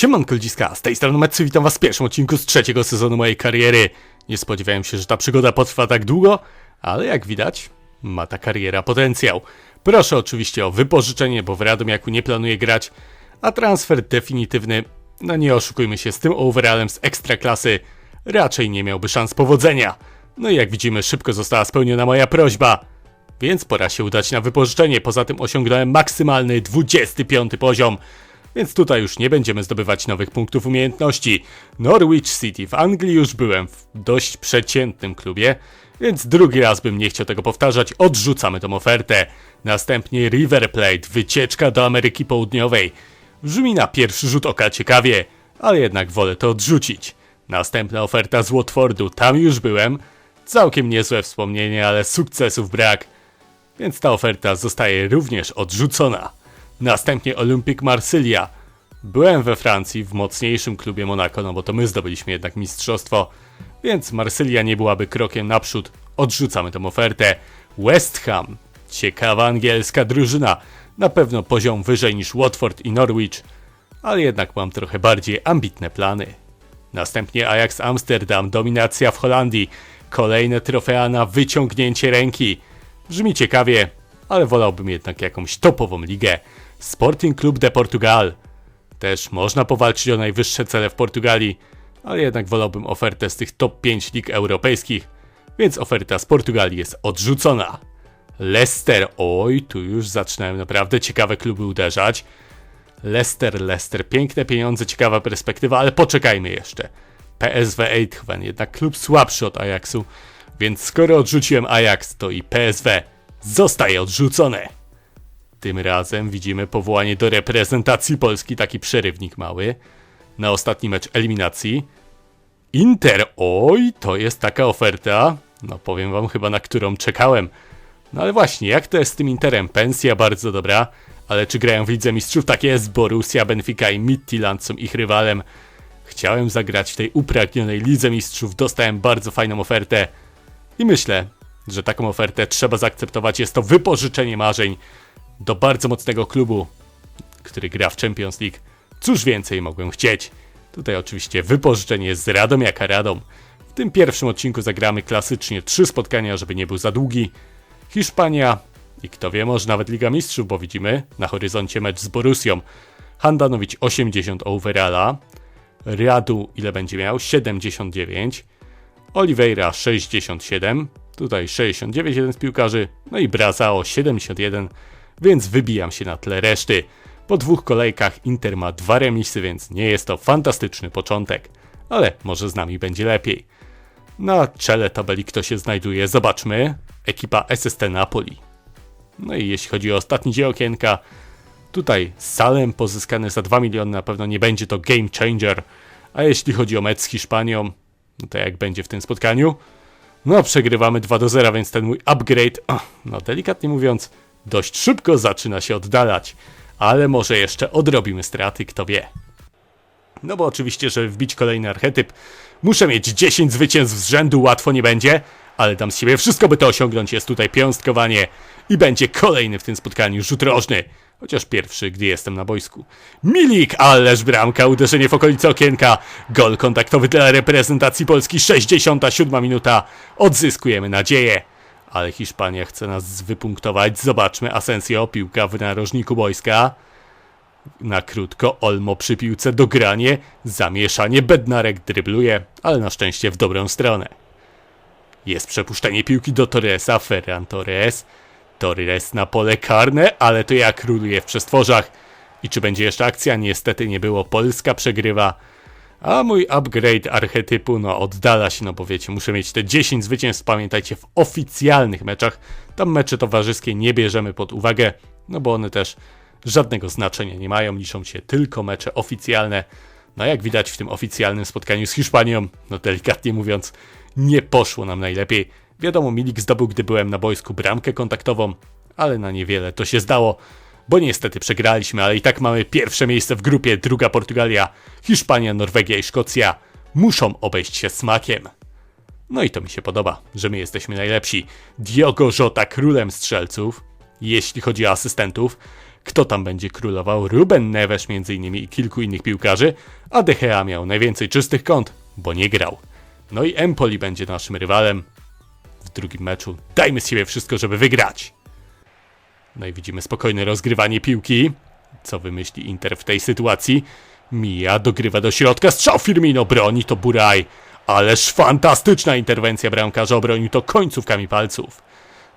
Siemanko ludziska, z tej strony Metsu, witam was w pierwszym odcinku z trzeciego sezonu mojej kariery. Nie spodziewałem się, że ta przygoda potrwa tak długo, ale jak widać, ma ta kariera potencjał. Proszę oczywiście o wypożyczenie, bo w Radomiaku nie planuję grać, a transfer definitywny, no nie oszukujmy się, z tym overallem z ekstraklasy raczej nie miałby szans powodzenia. No i jak widzimy, szybko została spełniona moja prośba. Więc pora się udać na wypożyczenie. Poza tym osiągnąłem maksymalny 25 poziom. Więc tutaj już nie będziemy zdobywać nowych punktów umiejętności. Norwich City w Anglii już byłem w dość przeciętnym klubie, więc drugi raz bym nie chciał tego powtarzać. Odrzucamy tą ofertę. Następnie River Plate, wycieczka do Ameryki Południowej. Brzmi na pierwszy rzut oka ciekawie, ale jednak wolę to odrzucić. Następna oferta z Watfordu, tam już byłem. Całkiem niezłe wspomnienie, ale sukcesów brak więc ta oferta zostaje również odrzucona. Następnie Olympique Marsylia. Byłem we Francji w mocniejszym klubie Monaco, no bo to my zdobyliśmy jednak mistrzostwo, więc Marsylia nie byłaby krokiem naprzód. Odrzucamy tę ofertę. West Ham. Ciekawa angielska drużyna. Na pewno poziom wyżej niż Watford i Norwich, ale jednak mam trochę bardziej ambitne plany. Następnie Ajax Amsterdam, dominacja w Holandii, kolejne trofea na wyciągnięcie ręki. Brzmi ciekawie, ale wolałbym jednak jakąś topową ligę. Sporting Club de Portugal. Też można powalczyć o najwyższe cele w Portugalii, ale jednak wolałbym ofertę z tych top 5 lig europejskich, więc oferta z Portugalii jest odrzucona. Leicester, oj, tu już zaczynają naprawdę ciekawe kluby uderzać. Leicester, Leicester, piękne pieniądze, ciekawa perspektywa, ale poczekajmy jeszcze. PSV Eindhoven, jednak klub słabszy od Ajaxu, więc skoro odrzuciłem Ajax, to i PSW zostaje odrzucone. Tym razem widzimy powołanie do reprezentacji Polski, taki przerywnik mały, na ostatni mecz eliminacji. Inter, oj, to jest taka oferta, no powiem wam chyba na którą czekałem. No ale właśnie, jak to jest z tym Interem? Pensja bardzo dobra, ale czy grają w Lidze Mistrzów? Tak jest, Borussia, Benfica i Midtjylland są ich rywalem. Chciałem zagrać w tej upragnionej Lidze Mistrzów, dostałem bardzo fajną ofertę. I myślę, że taką ofertę trzeba zaakceptować. Jest to wypożyczenie marzeń do bardzo mocnego klubu, który gra w Champions League. Cóż więcej mogłem chcieć? Tutaj oczywiście wypożyczenie z Radomiaka Radom. W tym pierwszym odcinku zagramy klasycznie trzy spotkania, żeby nie był za długi. Hiszpania i kto wie, może nawet Liga Mistrzów, bo widzimy na horyzoncie mecz z Borusią. Handanowicz 80 overalla. Radu ile będzie miał? 79. Oliveira 67, tutaj 69 jeden z piłkarzy, no i Brazao 71, więc wybijam się na tle reszty. Po dwóch kolejkach Inter ma dwa remisy, więc nie jest to fantastyczny początek, ale może z nami będzie lepiej. Na czele tabeli kto się znajduje, zobaczmy. Ekipa SST Napoli. No i jeśli chodzi o ostatni dzień okienka, tutaj Salem pozyskany za 2 miliony na pewno nie będzie to game changer, a jeśli chodzi o mecz z Hiszpanią, no to jak będzie w tym spotkaniu? No, przegrywamy 2 do 0, więc ten mój upgrade, oh, no delikatnie mówiąc, dość szybko zaczyna się oddalać. Ale może jeszcze odrobimy straty, kto wie. No bo oczywiście, żeby wbić kolejny archetyp, muszę mieć 10 zwycięstw z rzędu, łatwo nie będzie, ale dam z siebie wszystko, by to osiągnąć. Jest tutaj piąstkowanie i będzie kolejny w tym spotkaniu rzut rożny. Chociaż pierwszy, gdy jestem na boisku. Milik, ależ bramka, uderzenie w okolice okienka. Gol kontaktowy dla reprezentacji Polski, 67 minuta. Odzyskujemy nadzieję. Ale Hiszpania chce nas wypunktować. Zobaczmy, Asensio, piłka w narożniku boiska. Na krótko, Olmo przy piłce, dogranie, zamieszanie, Bednarek drybluje, ale na szczęście w dobrą stronę. Jest przepuszczenie piłki do Torresa, Ferran Torres. Torres na pole karne, ale to ja króluję w przestworzach. I czy będzie jeszcze akcja? Niestety nie było. Polska przegrywa. A mój upgrade archetypu, no oddala się, no bo wiecie, muszę mieć te 10 zwycięstw, pamiętajcie, w oficjalnych meczach. Tam mecze towarzyskie nie bierzemy pod uwagę, no bo one też żadnego znaczenia nie mają, liczą się tylko mecze oficjalne. No jak widać w tym oficjalnym spotkaniu z Hiszpanią, no delikatnie mówiąc, nie poszło nam najlepiej. Wiadomo, Milik zdobył, gdy byłem na boisku, bramkę kontaktową, ale na niewiele to się zdało, bo niestety przegraliśmy, ale i tak mamy pierwsze miejsce w grupie, druga Portugalia, Hiszpania, Norwegia i Szkocja muszą obejść się smakiem. No i to mi się podoba, że my jesteśmy najlepsi. Diogo Jota królem strzelców, jeśli chodzi o asystentów, kto tam będzie królował. Ruben Neves między innymi i kilku innych piłkarzy, a De Gea miał najwięcej czystych kąt, bo nie grał. No i Empoli będzie naszym rywalem w drugim meczu. Dajmy z siebie wszystko, żeby wygrać. No i widzimy spokojne rozgrywanie piłki. Co wymyśli Inter w tej sytuacji? Mija, dogrywa do środka, strzał Firmino, broni to Buraj. Ależ fantastyczna interwencja bramkarza, obronił to końcówkami palców.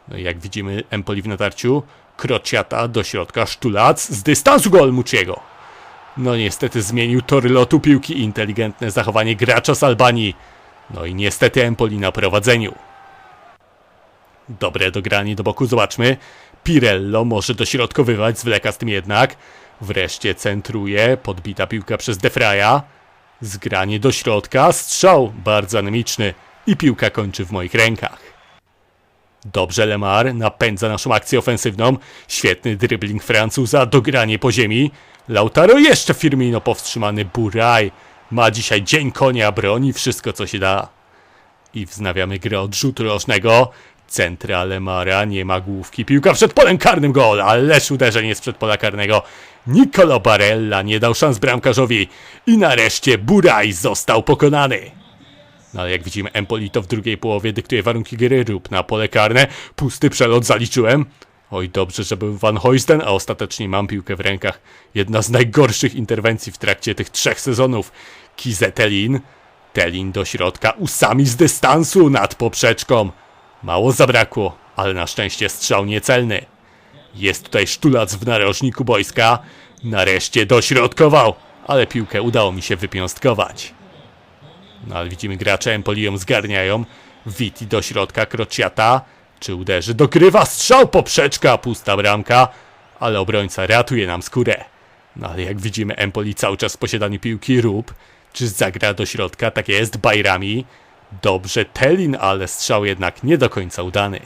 No i jak widzimy Empoli w natarciu, Krociata do środka, Sztulac, z dystansu gol Muciego. No niestety zmienił tory lotu piłki, inteligentne zachowanie gracza z Albanii. No i niestety Empoli na prowadzeniu. Dobre dogranie do boku, zobaczmy. Pirello może dośrodkowywać, zwleka z tym jednak. Wreszcie centruje, podbita piłka przez Defraja. Zgranie do środka, strzał bardzo anemiczny i piłka kończy w moich rękach. Dobrze Lemar napędza naszą akcję ofensywną. Świetny dribbling Francuza, dogranie po ziemi. Lautaro jeszcze Firmino powstrzymany. Buraj ma dzisiaj dzień konia, broni wszystko co się da. I wznawiamy grę od rzutu rożnego. Centra Lemara, nie ma główki. Piłka przed polem karnym gol, ależ uderzenie z przed pola karnego. Nicolo Barella nie dał szans bramkarzowi. I nareszcie Buraj został pokonany. No ale jak widzimy, Empoli to w drugiej połowie dyktuje warunki gry rób na pole karne. Pusty przelot zaliczyłem. Oj, dobrze, że był Van Hoysten, a ostatecznie mam piłkę w rękach. Jedna z najgorszych interwencji w trakcie tych trzech sezonów. Kizetelin. Telin do środka, usami z dystansu nad poprzeczką. Mało zabrakło, ale na szczęście strzał niecelny. Jest tutaj sztulac w narożniku boiska. Nareszcie dośrodkował, ale piłkę udało mi się wypiąstkować. No ale widzimy gracze Empoli ją zgarniają. Viti do środka, Crociata. Czy uderzy? Dogrywa strzał, poprzeczka, pusta bramka. Ale obrońca ratuje nam skórę. No ale jak widzimy Empoli cały czas w posiadaniu piłki rób. Czy zagra do środka? Tak jest, Bajrami. Dobrze, Telin, ale strzał jednak nie do końca udany.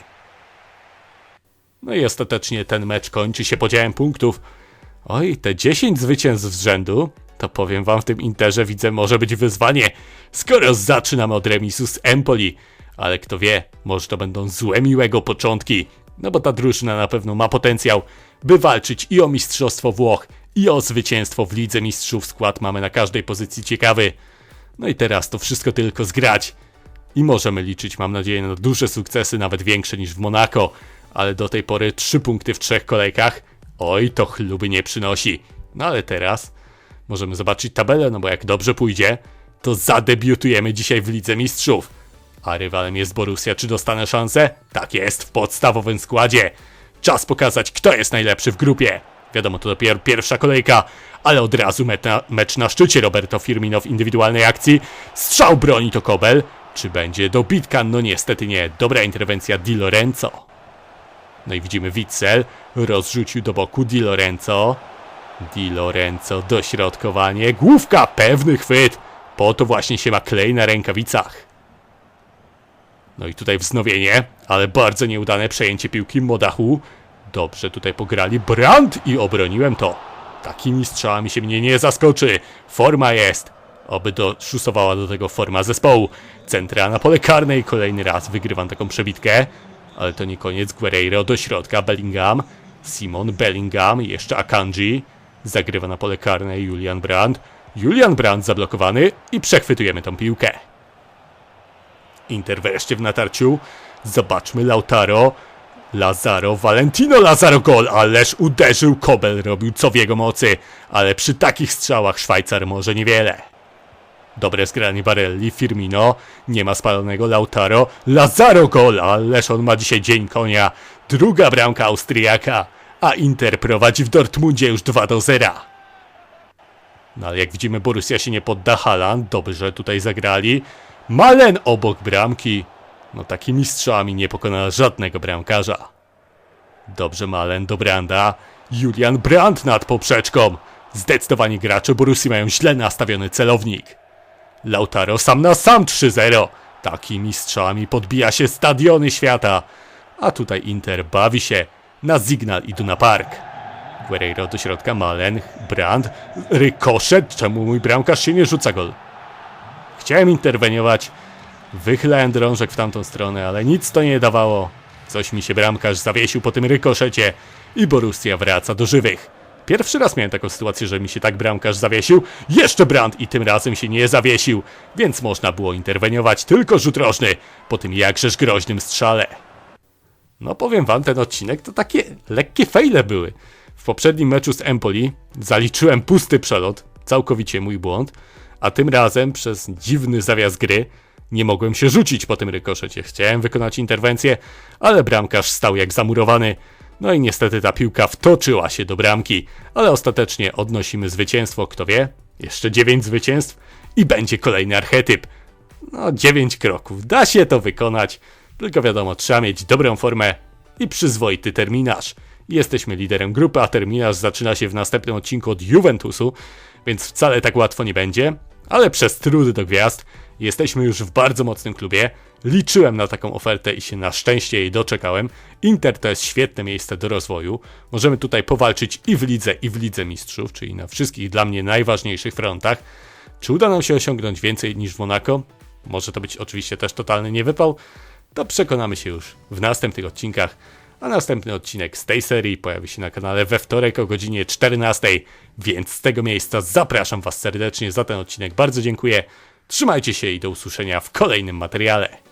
No i ostatecznie ten mecz kończy się podziałem punktów. Oj, te 10 zwycięstw z rzędu, to powiem wam w tym Interze widzę może być wyzwanie, skoro zaczynamy od remisu z Empoli. Ale kto wie, może to będą złe miłego początki, no bo ta drużyna na pewno ma potencjał, by walczyć i o Mistrzostwo Włoch, i o zwycięstwo w Lidze Mistrzów. Skład mamy na każdej pozycji ciekawy. No i teraz to wszystko tylko zgrać. I możemy liczyć, mam nadzieję, na duże sukcesy, nawet większe niż w Monako. Ale do tej pory 3 punkty w trzech kolejkach. Oj, to chluby nie przynosi. No ale teraz możemy zobaczyć tabelę, no bo jak dobrze pójdzie, to zadebiutujemy dzisiaj w Lidze Mistrzów. A rywalem jest Borussia. Czy dostanę szansę? Tak jest, w podstawowym składzie. Czas pokazać, kto jest najlepszy w grupie. Wiadomo, to dopiero pierwsza kolejka, ale od razu mecz na, mecz na szczycie Roberto Firmino w indywidualnej akcji. Strzał broni to Kobel. Czy będzie dobitka? No niestety nie. Dobra interwencja Di Lorenzo. No i widzimy Witzel. Rozrzucił do boku Di Lorenzo. Di Lorenzo, dośrodkowanie. Główka, pewny chwyt. Po to właśnie się ma klej na rękawicach. No i tutaj wznowienie, ale bardzo nieudane przejęcie piłki Modachu. Dobrze tutaj pograli Brand i obroniłem to. Takimi strzałami się mnie nie zaskoczy. Forma jest. Oby doszusowała do tego forma zespołu. Centra na pole karne i kolejny raz wygrywam taką przebitkę. Ale to nie koniec. Guerreiro do środka. Bellingham. Simon Bellingham. Jeszcze Akanji. Zagrywa na pole karne Julian Brandt. Julian Brandt zablokowany i przechwytujemy tą piłkę. Inter wreszcie w natarciu. Zobaczmy Lautaro. Lazaro, Valentino Lazaro gol, ależ uderzył Kobel, robił co w jego mocy, ale przy takich strzałach Szwajcar może niewiele. Dobre zgranie Barelli, Firmino, nie ma spalonego Lautaro, Lazaro gol, ależ on ma dzisiaj dzień konia. Druga bramka Austriaka, a Inter prowadzi w Dortmundzie już 2 do 0. No ale jak widzimy Borussia się nie podda, Haaland, dobrze tutaj zagrali. Malen obok bramki. No takimi strzałami nie pokona żadnego bramkarza. Dobrze Malen do Branda. Julian Brand nad poprzeczką. Zdecydowanie gracze Borussii mają źle nastawiony celownik. Lautaro sam na sam 3-0. Takimi strzałami podbija się stadiony świata. A tutaj Inter bawi się na Signal i Duna Park. Guerreiro do środka, Malen, Brand, rykoszet. Czemu mój bramkarz się nie rzuca gol? Chciałem interweniować, wychylałem drążek w tamtą stronę, ale nic to nie dawało. Coś mi się bramkarz zawiesił po tym rykoszecie i Borussia wraca do żywych. Pierwszy raz miałem taką sytuację, że mi się tak bramkarz zawiesił. Jeszcze Brand i tym razem się nie zawiesił, więc można było interweniować tylko rzut rożny po tym jakżeż groźnym strzale. No powiem wam, ten odcinek to takie lekkie fejle były. W poprzednim meczu z Empoli zaliczyłem pusty przelot, całkowicie mój błąd, a tym razem przez dziwny zawias gry nie mogłem się rzucić po tym rykoszecie. Chciałem wykonać interwencję, ale bramkarz stał jak zamurowany. No i niestety ta piłka wtoczyła się do bramki, ale ostatecznie odnosimy zwycięstwo, kto wie? Jeszcze 9 zwycięstw i będzie kolejny archetyp. No, 9 kroków, da się to wykonać, tylko wiadomo, trzeba mieć dobrą formę i przyzwoity terminarz. Jesteśmy liderem grupy, a terminarz zaczyna się w następnym odcinku od Juventusu, więc wcale tak łatwo nie będzie, ale przez trudy do gwiazd jesteśmy już w bardzo mocnym klubie. Liczyłem na taką ofertę i się na szczęście jej doczekałem. Inter to jest świetne miejsce do rozwoju. Możemy tutaj powalczyć i w lidze, i w lidze mistrzów, czyli na wszystkich dla mnie najważniejszych frontach. Czy uda nam się osiągnąć więcej niż w Monako? Może to być oczywiście też totalny niewypał. To przekonamy się już w następnych odcinkach. A następny odcinek z tej serii pojawi się na kanale we wtorek o godzinie 14, więc z tego miejsca zapraszam Was serdecznie za ten odcinek. Bardzo dziękuję. Trzymajcie się i do usłyszenia w kolejnym materiale.